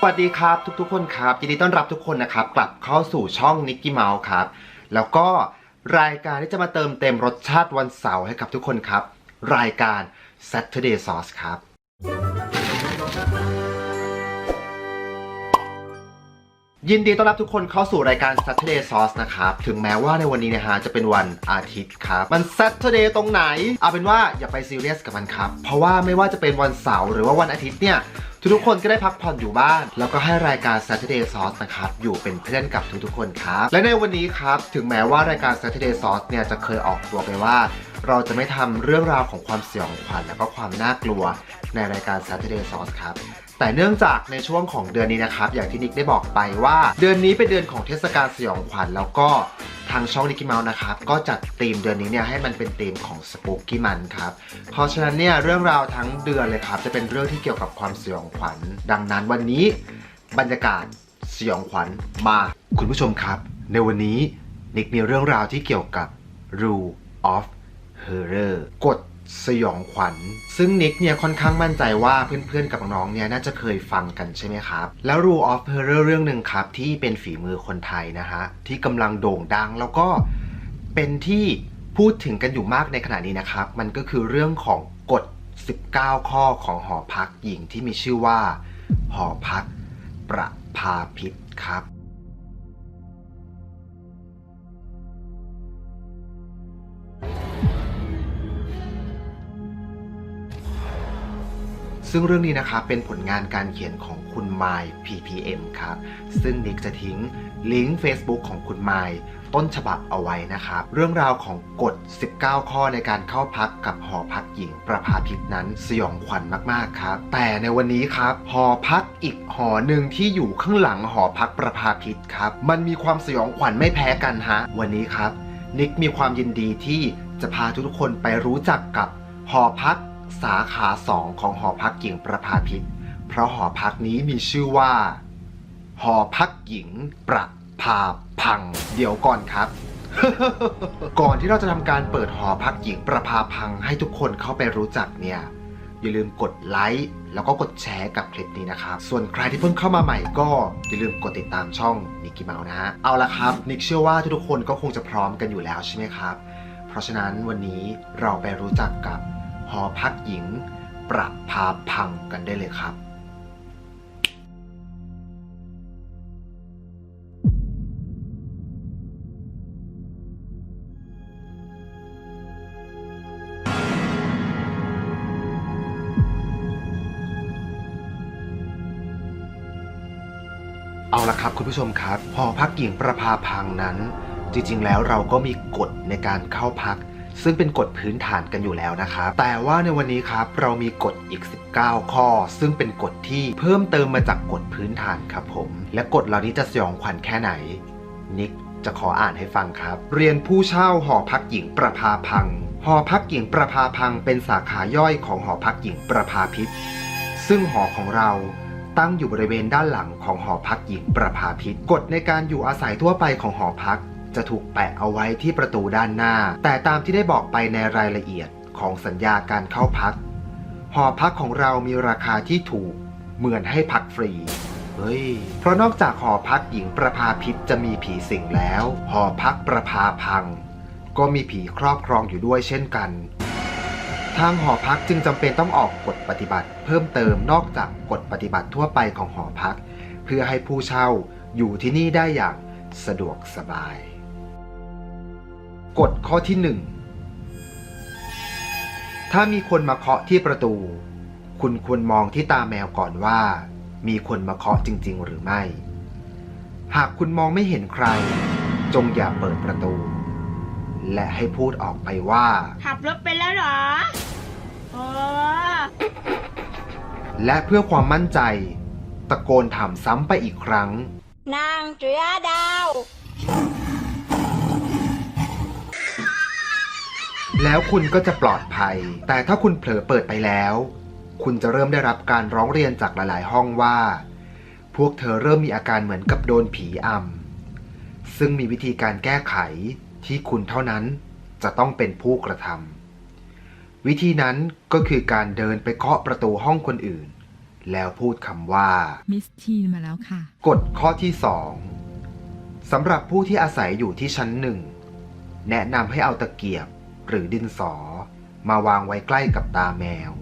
สวัสดีครับทุกๆคนครับ ยินดีต้อนรับทุกคนนะครับ กลับเข้าสู่ช่องนิกกี้เมาส์ครับ แล้วก็รายการที่จะมาเติมเต็มรสชาติวันเสาร์ให้กับทุกคนครับ รายการ Saturday Sauce ครับ ยินดีต้อนรับทุกคนเข้าสู่รายการ Saturday Sauce นะครับ ถึงแม้ว่าในวันนี้นะฮะจะเป็นวันอาทิตย์ครับ มัน Saturday ตรงไหน เอาเป็นว่าอย่าไปซีเรียสกับมันครับ เพราะว่าไม่ว่าจะเป็นวันเสาร์หรือว่าวันอาทิตย์เนี่ย ทุกๆคนก็ได้พักผ่อนอยู่บ้าน แล้วก็ให้รายการ Saturday Sauce นะครับอยู่เป็นเพื่อนกับทุกๆคนครับ และในวันนี้ครับถึงแม้ว่ารายการ Saturday Sauce เนี่ยจะเคยออกตัวไปว่า เราจะไม่ทำเรื่องราวของความเสี่ยงขวัญและก็ความน่ากลัวในรายการ Saturday Sauce ครับ แต่เนื่องจากในช่วงของเดือนนี้นะครับ อย่างที่นิกได้บอกไปว่า เดือนนี้เป็นเดือนของเทศกาลสยองขวัญแล้วก็ทางช่องนิกกี้เมาส์นะครับ ก็จัดธีมเดือนนี้เนี่ยให้มันเป็นธีมของสปูกี้มันครับ เพราะฉะนั้นเนี่ยเรื่องราวทั้งเดือนเลยครับ จะเป็นเรื่องที่เกี่ยวกับความสยองขวัญ ดังนั้นวันนี้บรรยากาศสยองขวัญมา คุณผู้ชมครับ ในวันนี้นิกมีเรื่องราวที่เกี่ยวกับ rule of horror กฎ สยองขวัญ ซึ่งนิกเนี่ยค่อนข้างมั่นใจว่าเพื่อนๆกับน้องๆเนี่ยน่าจะเคยฟังกันใช่ไหมครับ แล้ว rule of horror เรื่องหนึ่งครับ ที่เป็นฝีมือคนไทยนะฮะ ที่กำลังโด่งดังแล้วก็เป็นที่พูดถึงกันอยู่มากในขณะนี้นะครับ มันก็คือเรื่องของกฎ 19 ข้อของหอพักหญิงที่มีชื่อว่า หอพักประภาพิษครับ ซึ่งเรื่องนี้นะครับเป็นผลงานการเขียนของคุณไมล์ PPM ครับ ซึ่งนิกจะทิ้งลิงก์ Facebook ของคุณไมล์ต้นฉบับเอาไว้นะครับ เรื่องราวของกฎ 19 ข้อในการเข้าพักกับหอพักหญิงประภาพิษนั้นสยองขวัญมากๆครับ แต่ในวันนี้ครับ หอพักอีกหอหนึ่งที่อยู่ข้างหลังหอพักประภาพิษครับ มันมีความสยองขวัญไม่แพ้กันฮะ วันนี้ครับ นิกมีความยินดีที่จะพาทุกคนไปรู้จักกับหอพัก สาขาสองของหอพักหญิงประภาพิษ เพราะหอพักนี้มีชื่อว่า หอพักหญิงประภาพัง เดี๋ยวก่อนครับ ก่อนที่เราจะทำการเปิดหอพักหญิงประภาพังให้ทุกคนเข้าไปรู้จักเนี่ยอย่าลืมกดไลค์แล้วก็กดแชร์กับคลิปนี้นะครับ ส่วนใครที่เพิ่งเข้ามาใหม่ก็อย่าลืมกดติดตามช่องนิกกี้เมานะฮะ เอาละครับ นิกเชื่อว่าทุกคนก็คงจะพร้อมกันอยู่แล้วใช่ไหมครับ เพราะฉะนั้นวันนี้เราไปรู้จักกับ หอพักหญิง ประภาพังกันได้เลยครับเอาละครับคุณผู้ชมครับหอพักหญิงประภาพังนั้น จริงๆ แล้วเราก็มีกฎในการเข้าพัก ซึ่งเป็นกฎพื้นฐานกันอยู่แล้วนะครับ แต่ว่าในวันนี้ครับเรามีกฎอีก 19 ข้อ ซึ่งเป็นกฎที่เพิ่มเติมมาจากกฎพื้นฐานครับผม และกฎเหล่านี้จะสยองขวัญแค่ไหนนิกจะขออ่านให้ฟังครับ เรียนผู้เช่าหอพักหญิงประภาพัง หอพักหญิงประภาพังเป็นสาขาย่อยของหอพักหญิงประภาพิษ ซึ่งหอของเราตั้งอยู่บริเวณด้านหลังของหอพักหญิงประภาพิษ กฎในการอยู่อาศัยทั่วไปของหอพัก จะถูกแปะเอาไว้ที่ประตูด้านหน้า แต่ตามที่ได้บอกไปในรายละเอียดของสัญญาการเข้าพัก หอพักของเรามีราคาที่ถูก เหมือนให้พักฟรีเฮ้ย เพราะนอกจากหอพักหญิงประภาพิษจะมีผีสิงแล้ว หอพักประภาพัง ก็มีผีครอบครองอยู่ด้วยเช่นกัน ทางหอพักจึงจำเป็นต้องออกกฎปฏิบัติ เพิ่มเติมนอกจากกฎปฏิบัติทั่วไปของหอพัก เพื่อให้ผู้เช่าอยู่ที่นี่ได้อย่างสะดวกสบาย กฎข้อที่1ถ้ามีคนมาเคาะที่ประตู คุณควรมองที่ตาแมวก่อนว่า มีคนมาเคาะจริง ๆ หรือไม่ หากคุณมองไม่เห็นใคร จงอย่าเปิดประตู และให้พูดออกไปว่า ขับรถไปแล้วเหรอโอ้และเพื่อความมั่นใจ ตะโกนถามซ้ำไปอีกครั้ง นางจุยาดาว แล้วคุณก็จะปลอดภัย แต่ถ้าคุณเผลอเปิดไปแล้ว คุณจะเริ่มได้รับการร้องเรียนจากหลาย ๆ ห้องว่า พวกเธอเริ่มมีอาการเหมือนกับโดนผีอำซึ่งมีวิธีการแก้ไขที่คุณเท่านั้นจะต้องเป็นผู้กระทำวิธีนั้นก็คือการเดินไปเคาะประตูห้องคนอื่น แล้วพูดคำว่า มิสทีนมาแล้วค่ะ กฎข้อที่2สำหรับผู้ที่อาศัยอยู่ที่ชั้นหนึ่ง แนะนำให้เอาตะเกียบ หรือดินสอมาวางไว้ใกล้กับตาแมว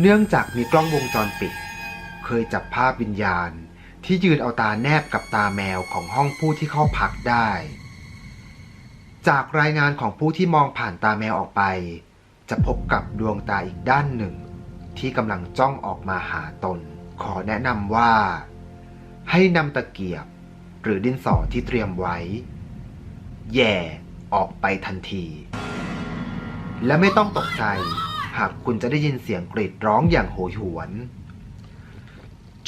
เนื่องจากมีกล้องวงจรปิด เคยจับภาพวิญญาณที่ยืนเอาตาแนบกับตาแมวของห้องผู้ที่เข้าพักได้ จากรายงานของผู้ที่มองผ่านตาแมวออกไป จะพบกับดวงตาอีกด้านหนึ่ง ที่กำลังจ้องออกมาหาตน ขอแนะนำว่า ให้นำตะเกียบ หรือดินสอที่เตรียมไว้ แย่ ออกไปทันที และไม่ต้องตกใจ หากคุณจะได้ยินเสียงกรีดร้องอย่างโหยหวน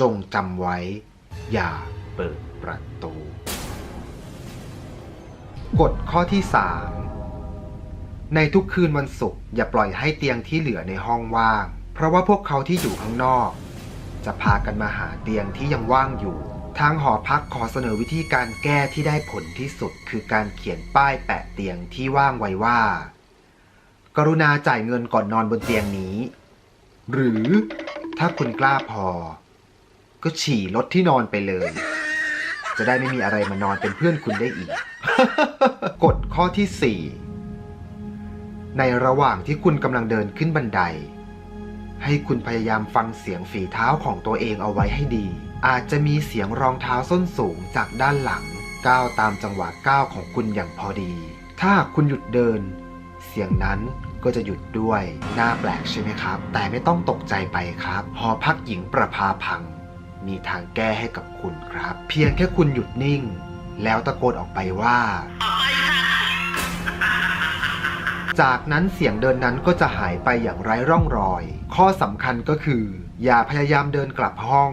จงจำไว้ อย่าเปิดประตู กฎข้อที่ 3 ในทุกคืนวันศุกร์อย่าปล่อยให้เตียงที่เหลือในห้องว่าง เพราะว่าพวกเขาที่อยู่ข้างนอก จะพากันมาหาเตียงที่ยังว่างอยู่ ทางหอพักขอเสนอวิธีการแก้ที่ได้ผลที่สุด คือการเขียนป้ายแปะเตียงที่ว่างไว้ว่า กรุณาจ่ายเงินก่อนนอนบนเตียงนี้ หรือถ้าคุณกล้าพอ ก็ฉี่รถที่นอนไปเลย จะได้ไม่มีอะไรมานอนเป็นเพื่อนคุณได้อีก กฎข้อที่ 4 ในระหว่างที่คุณกำลังเดินขึ้นบันได ให้คุณพยายามฟังเสียงฝีเท้าของตัวเองเอาไว้ให้ดี อาจจะมีเสียงรองเท้าส้นสูงจากด้านหลัง ก้าวตามจังหวะก้าวของคุณอย่างพอดี ถ้าคุณหยุดเดิน เสียงนั้นก็จะหยุดด้วย น่าแปลกใช่ไหมครับ แต่ไม่ต้องตกใจไปครับ หอพักหญิงประภาพัง มีทางแก้ให้กับคุณครับ เพียงแค่คุณหยุดนิ่ง แล้วตะโกนออกไปว่า จากนั้นเสียงเดินนั้นก็จะหายไปอย่างไร้ร่องรอย ข้อสำคัญก็คือ อย่าพยายามเดินกลับห้อง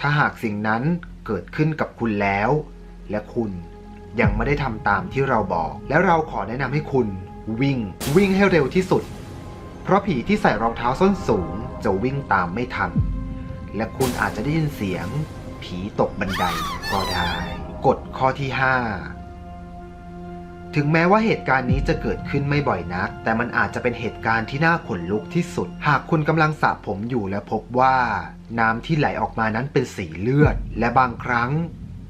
ถ้าหากสิ่งนั้นเกิดขึ้นกับคุณแล้ว และคุณยังไม่ได้ทำตามที่เราบอก และเราขอแนะนำให้คุณวิ่ง วิ่งให้เร็วที่สุด เพราะผีที่ใส่รองเท้าส้นสูงจะวิ่งตามไม่ทัน และคุณอาจจะได้ยินเสียง ผีตกบันไดก็ได้ กฎข้อที่ 5 ถึงแม้ว่าเหตุการณ์นี้จะเกิดขึ้นไม่บ่อยนัก แต่มันอาจจะเป็นเหตุการณ์ที่น่าขนลุกที่สุด หากคุณกำลังสระผมอยู่และพบว่า น้ำที่ไหลออกมานั้นเป็นสีเลือด และบางครั้ง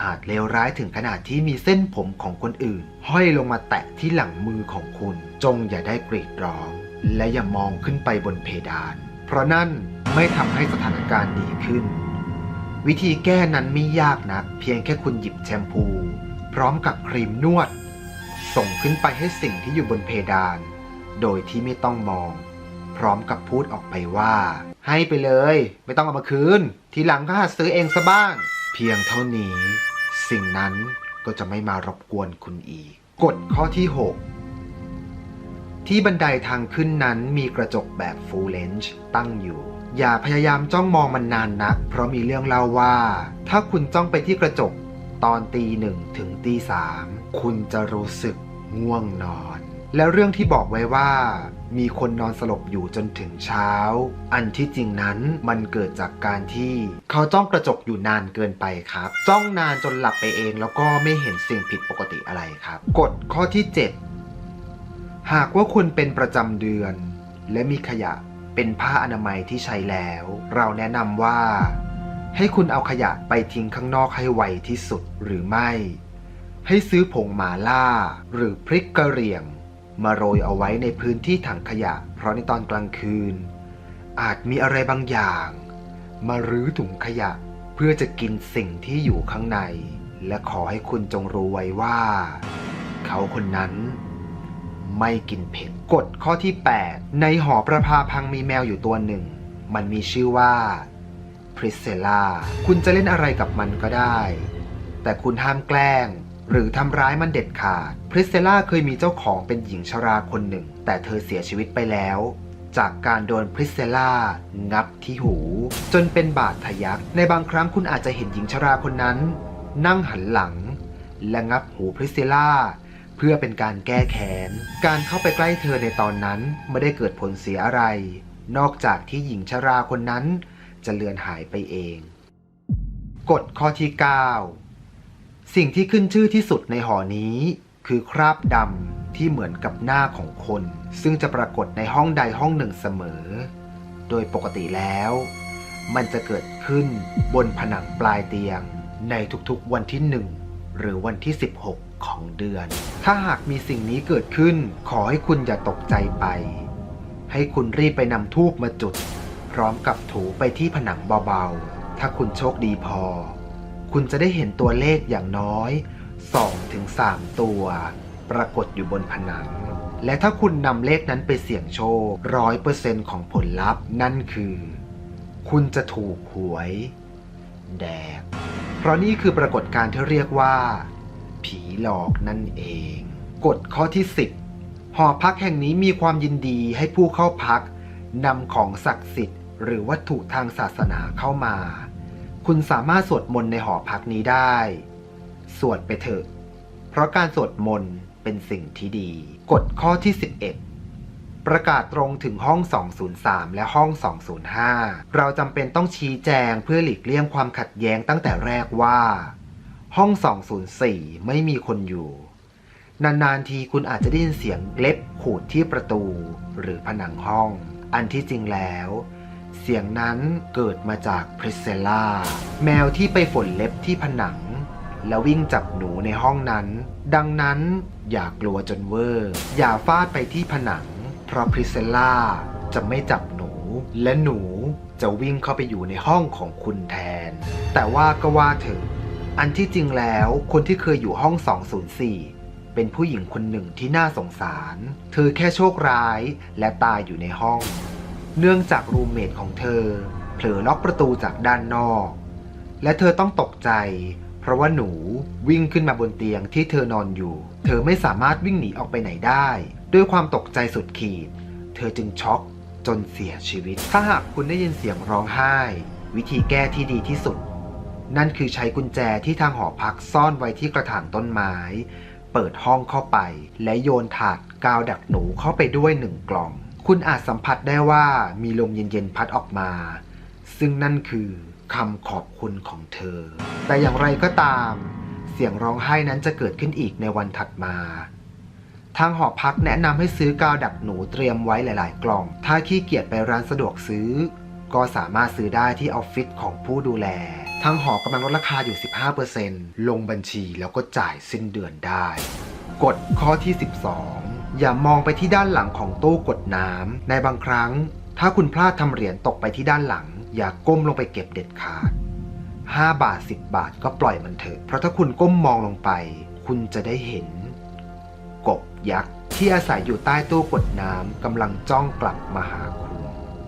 อาจเลวร้ายถึงขนาดที่มีเส้นผมของคนอื่น ห้อยลงมาแตะที่หลังมือของคุณ จงอย่าได้กรีดร้อง และอย่ามองขึ้นไปบนเพดาน เพราะนั่นไม่ทำให้สถานการณ์ดีขึ้น วิธีแก้นั้นไม่ยากนัก เพียงแค่คุณหยิบแชมพู พร้อมกับครีมนวด ส่งขึ้นไปให้สิ่งที่อยู่บนเพดาน โดยที่ไม่ต้องมอง พร้อมกับพูดออกไปว่า ให้ไปเลย ไม่ต้องเอามาคืน ทีหลังก็หาซื้อเองซะบ้าง เพียงเท่านี้ สิ่งนั้นก็จะไม่มารบกวนคุณอีก กฎข้อที่ 6 ที่บันไดทางขึ้นนั้นมีกระจกแบบ full length ตั้งอยู่ อย่าพยายามจ้องมองมันนานนัก เพราะมีเรื่องเล่าว่า ถ้าคุณจ้องไปที่กระจก ตอนตีหนึ่งถึงตีสามคุณจะรู้สึกง่วงนอน แล้วเรื่องที่บอกไว้ว่า มีคนนอนสลบอยู่จนถึงเช้า อันที่จริงนั้นมันเกิดจากการที่ เขาจ้องกระจกอยู่นานเกินไปครับ จ้องนานจนหลับไปเองแล้วก็ไม่เห็นสิ่งผิดปกติอะไรครับ กฎข้อที่ 7 หากว่าคุณเป็นประจำเดือน และมีขยะเป็นผ้าอนามัยที่ใช้แล้ว เราแนะนำว่า ให้คุณเอาขยะไปทิ้งข้างนอกให้ไวที่สุดหรือไม่ ให้ซื้อผงหมาล่า หรือพริกกระเหรี่ยง มาโรยเอาไว้ในพื้นที่ถังขยะ เพราะในตอนกลางคืน อาจมีอะไรบางอย่าง มารื้อถุงขยะเพื่อจะกินสิ่งที่อยู่ข้างใน และขอให้คุณจงรู้ไว้ว่า เขาคนนั้นไม่กินเผ็ดกฎข้อที่ 8 ในหอประภาพังมีแมวอยู่ตัวหนึ่ง มันมีชื่อว่า พริสเซล่า คุณจะเล่นอะไรกับมันก็ได้ แต่คุณห้ามแกล้ง หรือทำร้ายมันเด็ดขาด พริสเซล่าเคยมีเจ้าของเป็นหญิงชราคนหนึ่ง แต่เธอเสียชีวิตไปแล้ว จากการโดนพริสเซล่างับที่หู จนเป็นบาดทะยัก ในบางครั้งคุณอาจจะเห็นหญิงชราคนนั้น นั่งหันหลัง และงับหูพริสเซล่าเพื่อเป็นการแก้แค้น การเข้าไปใกล้เธอในตอนนั้นไม่ได้เกิดผลเสียอะไร นอกจากที่หญิงชราคนนั้น จะเลือนหายไปเอง กฎข้อที่ 9 สิ่งที่ขึ้นชื่อที่สุดในหอนี้ คือคราบดำที่เหมือนกับหน้าของคน ซึ่งจะปรากฏในห้องใดห้องหนึ่งเสมอ โดยปกติแล้ว มันจะเกิดขึ้นบนผนังปลายเตียง ในทุกๆวันที่1หรือวันที่ 16 ของเดือน ถ้าหากมีสิ่งนี้เกิดขึ้น ขอให้คุณอย่าตกใจไป ให้คุณรีบไปนำทูบมาจุด ร้อมกับถูไปที่ผนังเบาๆ ถ้าคุณโชคดีพอ คุณจะได้เห็นตัวเลขอย่างน้อย 2-3 ตัว ปรากฏอยู่บนผนัง และถ้าคุณนำเลขนั้นไปเสี่ยงโชคร้อยเปอร์เซ็นต์ของผลลัพธ์นั่นคือ คุณจะถูกหวย แดก เพราะนี่คือปรากฏการณ์ที่เรียกว่า ผีหลอกนั่นเอง กฎข้อที่ 10หอพักแห่งนี้มีความยินดีให้ผู้เข้าพักนำของศักดิ์สิทธิ์ หรือวัตถุทางศาสนาเข้ามา คุณสามารถสวดมนต์ในหอพักนี้ได้ สวดไปเถอะ เพราะการสวดมนต์เป็นสิ่งที่ดี กฎข้อที่ 11 ประกาศตรงถึงห้อง 203 และห้อง 205 เราจำเป็นต้องชี้แจงเพื่อหลีกเลี่ยงความขัดแย้งตั้งแต่แรกว่า ห้อง 204 ไม่มีคนอยู่นานๆทีคุณอาจจะได้ยินเสียงเล็บขูดที่ประตูหรือผนังห้อง อันที่จริงแล้ว เสียงนั้นเกิดมาจากพริสเซล่าแมวที่ไปฝนเล็บที่ผนัง แล้ววิ่งจับหนูในห้องนั้น ดังนั้นอย่ากลัวจนเวอร์ อย่าฟาดไปที่ผนัง เพราะพริสเซล่าจะไม่จับหนู และหนูจะวิ่งเข้าไปอยู่ในห้องของคุณแทน แต่ว่าก็ว่าเถอะอันที่จริงแล้วคนที่เคยอยู่ห้อง 204เป็นผู้หญิงคนหนึ่งที่น่าสงสาร เธอแค่โชคร้ายและตายอยู่ในห้อง เนื่องจากรูมเมทของเธอ เผลอล็อกประตูจากด้านนอก และเธอต้องตกใจ เพราะว่าหนูวิ่งขึ้นมาบนเตียงที่เธอนอนอยู่ เธอไม่สามารถวิ่งหนีออกไปไหนได้ ด้วยความตกใจสุดขีด เธอจึงช็อกจนเสียชีวิต ถ้าหากคุณได้ยินเสียงร้องไห้ วิธีแก้ที่ดีที่สุด นั่นคือใช้กุญแจที่ทางหอพักซ่อนไว้ที่กระถางต้นไม้ เปิดห้องเข้าไป และโยนถาดกาวดักหนูเข้าไปด้วยหนึ่งกล่อง คุณอาจสัมผัสได้ว่ามีลมเย็นๆพัดออกมา ซึ่งนั่นคือคำขอบคุณของเธอ แต่อย่างไรก็ตาม เสียงร้องไห้นั้นจะเกิดขึ้นอีกในวันถัดมา ทางหอพักแนะนำให้ซื้อกาวดักหนูเตรียมไว้หลาย ๆ กล่อง ถ้าขี้เกียจไปร้านสะดวกซื้อ ก็สามารถซื้อได้ที่ออฟฟิศของผู้ดูแล ทางหอกำลังลดราคาอยู่ 15%ลงบัญชีแล้วก็จ่ายสิ้นเดือนได้ กฎข้อที่ 12 อย่ามองไปที่ด้านหลังของตู้กดน้ำในบางครั้ง ถ้าคุณพลาดทำเหรียญตกไปที่ด้านหลัง อย่าก้มลงไปเก็บเด็ดขาด 5 บาท 10 บาทก็ปล่อยมันเถอะ เพราะถ้าคุณก้มมองลงไป คุณจะได้เห็น กบยักษ์ที่อาศัยอยู่ใต้ตู้กดน้ำกำลังจ้องกลับมาหาคุณ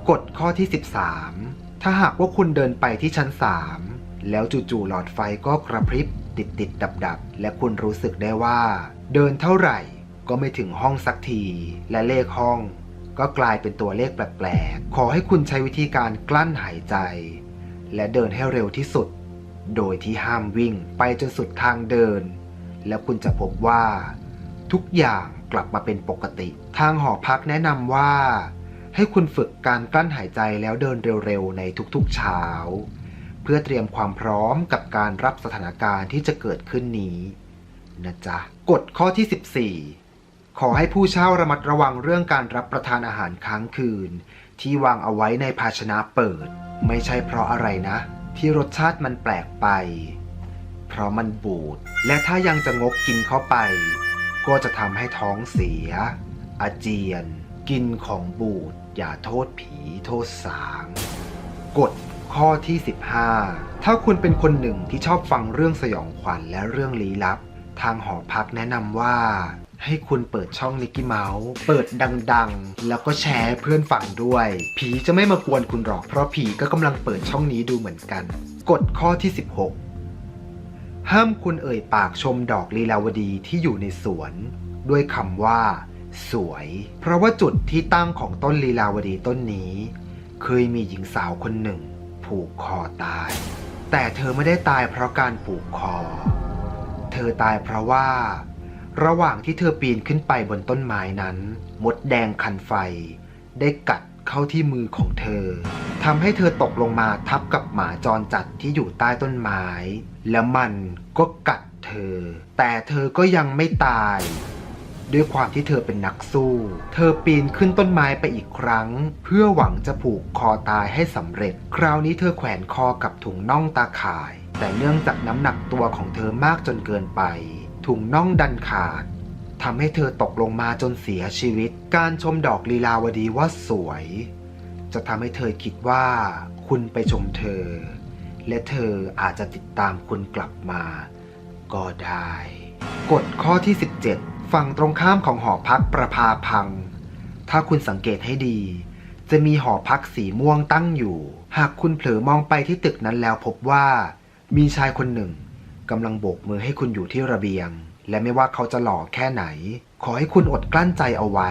กฎข้อที่ 13 ถ้าหากว่าคุณเดินไปที่ชั้น 3 แล้วจู่ๆหลอดไฟก็กระพริบติดติดดับดับๆและคุณรู้สึกได้ว่า เดินเท่าไหร่ ก็ไม่ถึงห้องสักที และเลขห้อง ก็กลายเป็นตัวเลขแปลกๆ ขอให้คุณใช้วิธีการกลั้นหายใจ และเดินให้เร็วที่สุด โดยที่ห้ามวิ่งไปจนสุดทางเดิน แล้วคุณจะพบว่า ทุกอย่างกลับมาเป็นปกติ ทางหอพักแนะนำว่า ให้คุณฝึกการกลั้นหายใจแล้วเดินเร็วๆ ในทุกๆเช้า เพื่อเตรียมความพร้อมกับการรับสถานการณ์ที่จะเกิดขึ้นนี้นะจ๊ะ กฎข้อที่ 14 ขอให้ผู้เช่าระมัดระวังเรื่องการรับประทานอาหารค้างคืน ที่วางเอาไว้ในภาชนะเปิด ไม่ใช่เพราะอะไรนะ ที่รสชาติมันแปลกไป เพราะมันบูด และถ้ายังจะงกกินเข้าไป ก็จะทำให้ท้องเสีย อาเจียน กินของบูด อย่าโทษผีโทษสางกฎข้อที่ 15 ถ้าคุณเป็นคนหนึ่งที่ชอบฟังเรื่องสยองขวัญและเรื่องลี้ลับ ทางหอพักแนะนำว่า ให้คุณเปิดช่องนิกกี้เมาส์เปิดดังๆ แล้วก็แชร์เพื่อนฟังด้วย ผีจะไม่มากวนคุณหรอก เพราะผีก็กำลังเปิดช่องนี้ดูเหมือนกัน กฎข้อที่ 16 ห้ามคุณเอ่ยปากชมดอกลีลาวดีที่อยู่ในสวน ด้วยคำว่า สวย เพราะว่าจุดที่ตั้งของต้นลีลาวดีต้นนี้ เคยมีหญิงสาวคนหนึ่ง ผูกคอตาย แต่เธอไม่ได้ตายเพราะการผูกคอ เธอตายเพราะว่า ระหว่างที่เธอปีนขึ้นไปบนต้นไม้นั้น มดแดงคันไฟ ได้กัดเข้าที่มือของเธอทำให้เธอตกลงมาทับกับหมาจรจัดที่อยู่ใต้ต้นไม้ แล้วมันก็กัดเธอ แต่เธอก็ยังไม่ตาย ด้วยความที่เธอเป็นนักสู้ เธอปีนขึ้นต้นไม้ไปอีกครั้ง เพื่อหวังจะผูกคอตายให้สำเร็จ คราวนี้เธอแขวนคอกับถุงน่องตาข่าย แต่เนื่องจากน้ำหนักตัวของเธอมากจนเกินไป ถุงน่องดันขาดทำให้เธอตกลงมาจนเสียชีวิต การชมดอกลีลาวดีว่าสวย จะทำให้เธอคิดว่า คุณไปชมเธอ และเธออาจจะติดตามคุณกลับมา ก็ได้ กฎข้อที่ 17 ฝั่งตรงข้ามของหอพักประภาพัง ถ้าคุณสังเกตให้ดี จะมีหอพักสีม่วงตั้งอยู่ หากคุณเผลอมองไปที่ตึกนั้นแล้วพบว่า มีชายคนหนึ่ง กำลังโบกมือให้คุณอยู่ที่ระเบียง และไม่ว่าเขาจะหล่อแค่ไหน ขอให้คุณอดกลั้นใจเอาไว้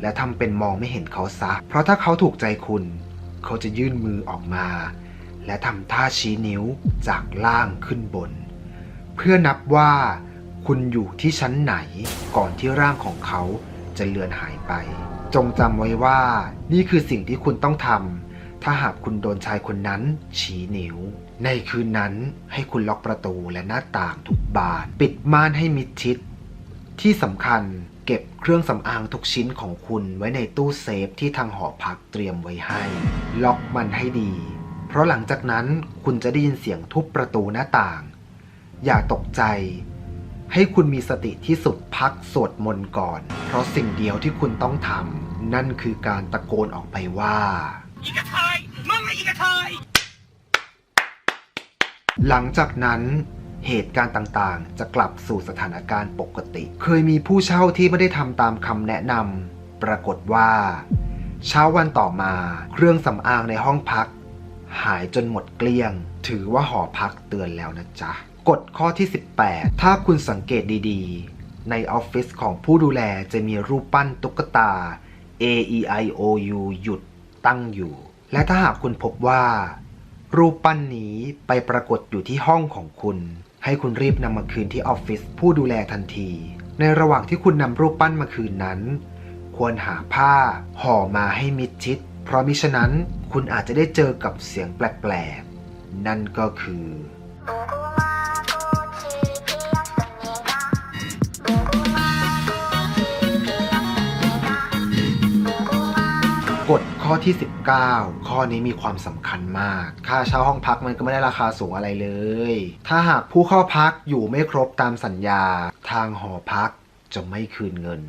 และทำเป็นมองไม่เห็นเขาซะ เพราะถ้าเขาถูกใจคุณ เขาจะยื่นมือออกมา และทำท่าชี้นิ้วจากล่างขึ้นบน เพื่อนับว่าคุณอยู่ที่ชั้นไหนก่อนที่ร่างของเขาจะเลือนหายไป จงจำไว้ว่า นี่คือสิ่งที่คุณต้องทำถ้าหากคุณโดนชายคนนั้นชี้นิ้ว ในคืนนั้นให้คุณล็อกประตูและหน้าต่างทุกบาน ปิดม่านให้มิดชิด ที่สำคัญเก็บเครื่องสำอางทุกชิ้นของคุณไว้ในตู้เซฟที่ทางหอพักเตรียมไว้ให้ ล็อกมันให้ดี เพราะหลังจากนั้นคุณจะได้ยินเสียงทุบประตูหน้าต่าง อย่าตกใจ ให้คุณมีสติที่สุดพักสวดมนต์ก่อน เพราะสิ่งเดียวที่คุณต้องทำนั่นคือการตะโกนออกไปว่าอีกระเทยมึงไอ้อีกระเทย หลังจากนั้นเหตุการณ์ต่างๆ จะกลับสู่สถานการณ์ปกติ เคยมีผู้เช่าที่ไม่ได้ทำตามคำแนะนำปรากฏว่า เช้าวันต่อมาเครื่องสำอางในห้องพัก หายจนหมดเกลี้ยง ถือว่าหอพักเตือนแล้วนะจ๊ะกฎข้อที่ 18 ถ้าคุณสังเกตดีๆ ในออฟฟิศของผู้ดูแลจะมีรูปปั้นตุ๊กตา A E I O U หยุดตั้งอยู่ และถ้าหากคุณพบว่า รูปปั้นนี้ไปปรากฏอยู่ที่ห้องของคุณ ให้คุณรีบนำมาคืนที่ออฟฟิศผู้ดูแลทันที ในระหว่างที่คุณนำรูปปั้นมาคืนนั้น ควรหาผ้าห่อมาให้มิดชิด เพราะมิฉะนั้นคุณอาจจะได้เจอกับเสียงแปลกๆ นั่นก็คือ ข้อที่ 19 ข้อนี้มีความสำคัญมาก ค่าเช่าห้องพักมันก็ไม่ได้ราคาสูงอะไรเลย ถ้าหากผู้เข้าพักอยู่ไม่ครบตามสัญญา ทางหอพักจะไม่คืนเงิน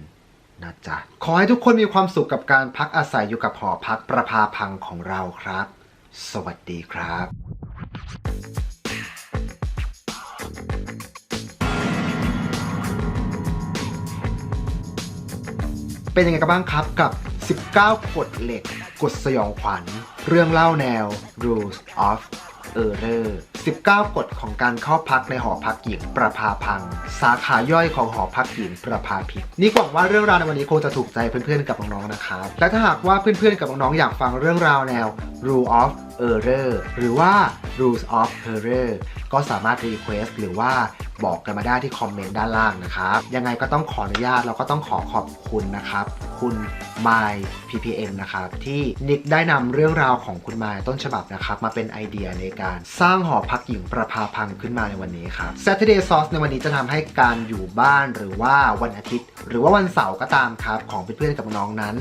นะจ๊ะ ขอให้ทุกคนมีความสุขกับการพักอาศัยอยู่กับหอพักประภาพังของเราครับ สวัสดีครับเป็นยังไงกันบ้างครับกับ 19 กฎเหล็ก กฎสยองขวัญ เรื่องเล่าแนว rules of error 19 กฎของการเข้าพักในหอพักหญิงประภาพัง สาขาย่อยของหอพักหญิงประภาพิกนี่หวังว่าเรื่องราวในวันนี้คงจะถูกใจเพื่อนๆกับน้องๆนะครับ และถ้าหากว่าเพื่อนๆกับน้องๆอยากฟังเรื่องราวแนว rule of error หรือว่า rules of horror ก็สามารถ request หรือว่า บอกกันมาได้ที่คอมเมนต์ด้านล่างนะครับยังไงก็ต้องขออนุญาตแล้วก็ต้องขอขอบคุณนะครับ คุณ My PPM นะครับที่นิกได้นำเรื่องราวของคุณมายต้นฉบับนะครับ มาเป็นไอเดียในการสร้างหอพักหญิงประภาพังขึ้นมาในวันนี้ครับ Saturday Sauce ในวันนี้จะทำให้การอยู่บ้านหรือว่าวันอาทิตย์ หรือว่าวันเสาร์ก็ตามครับ ของเพื่อนๆกับน้องนั้น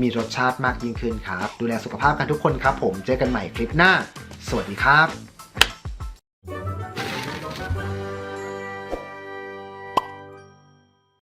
มีรสชาติมากยิ่งขึ้นครับ ดูแลสุขภาพกันทุกคนครับ ผมเจอกันใหม่คลิปหน้า สวัสดีครับ